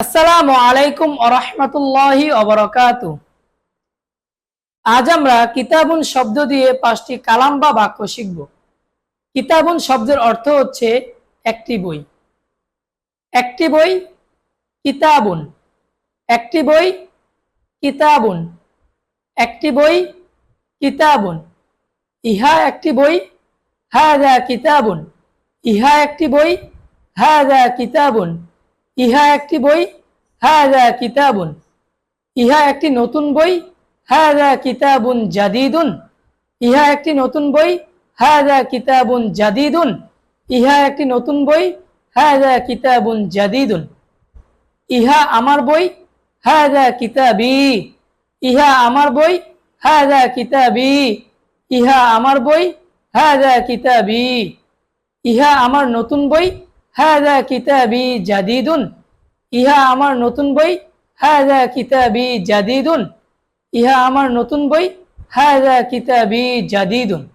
আসসালামু আলাইকুম আরহামতুল্লাহি অবরকাত আজ আমরা কিতাবুন শব্দ দিয়ে পাঁচটি কালাম বা বাক্য শিখব। কিতাবুন শব্দের অর্থ হচ্ছে একটি বই। একটি বই কিতাবুন। একটি বই কিতাবুন। একটি বই কিতাবুন। ইহা একটি বই হাদা কিতাবুন। ইহা একটি বই হাদা কিতাবুন। ইহা একটি বই, হাদা কিতাবুন। ইহা একটি নতুন বই, হাদা কিতাবুন জাদিদুন। ইহা একটি নতুন বই, হাদা কিতাবুন জাদিদুন। ইহা একটি নতুন বই, হাদা কিতাবুন জাদিদুন। ইহা আমার বই, হাদা কিতাবি। ইহা আমার বই, হাদা কিতাবি। ইহা আমার বই, হাদা কিতাবি। ইহা আমার নতুন বই হাদা কিতাবি জাদিদুন। ইহা আমার নতুন বই। হাদা কিতাবি জাদিদুন। ইহা আমার নতুন বই। হাদা কিতাবি জাদিদুন।